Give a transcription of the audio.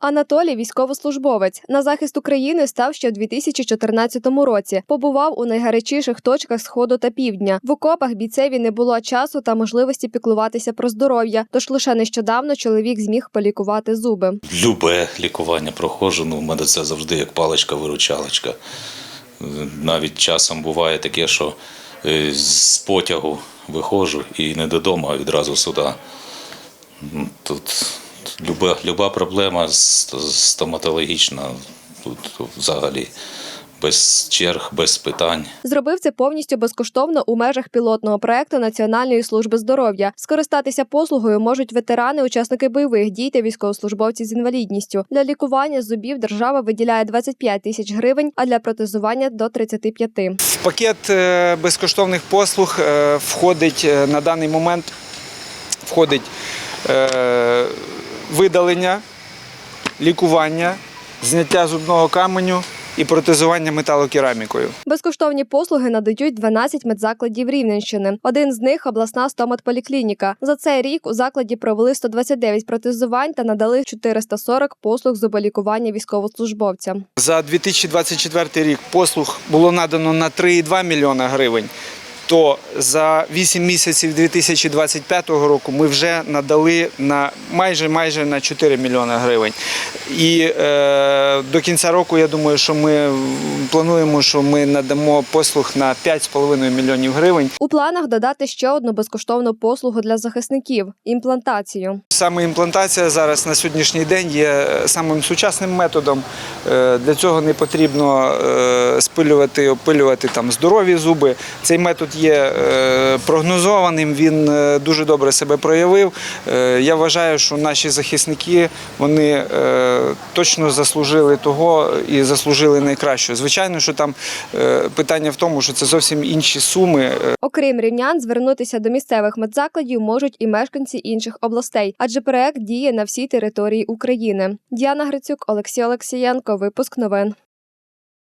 Анатолій військовослужбовець на захист України став ще у 2014 році. Побував у найгарячіших точках сходу та півдня. В окопах бійцеві не було часу та можливості піклуватися про здоров'я. Тож лише нещодавно чоловік зміг полікувати зуби. Любе лікування проходжу, ну, в мене це завжди як паличка-виручалочка. Навіть часом буває таке, що е, з потягу виходжу і не додому, а відразу сюди. Тут люба, люба проблема стоматологічна, тут взагалі без черг, без питань. Зробив це повністю безкоштовно у межах пілотного проекту Національної служби здоров'я. Скористатися послугою можуть ветерани, учасники бойових дій та військовослужбовці з інвалідністю. Для лікування зубів держава виділяє 25 тисяч гривень, а для протезування до 35. В пакет е, безкоштовних послуг е, входить е, на даний момент входить е, видалення, лікування, зняття зубного каменю і протезування металокерамікою. Безкоштовні послуги надають 12 медзакладів Рівненщини. Один з них обласна стоматполіклініка. За цей рік у закладі провели 129 протезувань та надали 440 послуг зуболікування військовослужбовцям. За 2024 рік послуг було надано на 3,2 мільйона гривень. То за 8 місяців 2025 року ми вже надали на майже майже на 4 мільйони гривень. І е, до кінця року я думаю, що ми плануємо, що ми надамо послуг на 5,5 мільйонів гривень. У планах додати ще одну безкоштовну послугу для захисників імплантацію. Саме імплантація зараз на сьогоднішній день є самим сучасним методом. Е, Для цього не потрібно е, спилювати, опилювати там здорові зуби. Цей метод є е, прогнозованим, він е, дуже добре себе проявив. Е, Я вважаю, що наші захисники вони точно заслужили того і заслужили найкращого. Звичайно, що там питання в тому, що це зовсім інші суми. Окрім рівнян, звернутися до місцевих медзакладів можуть і мешканці інших областей, адже проект діє на всій території України. Діана Грицюк, Олексій Олексієнко. Випуск новин.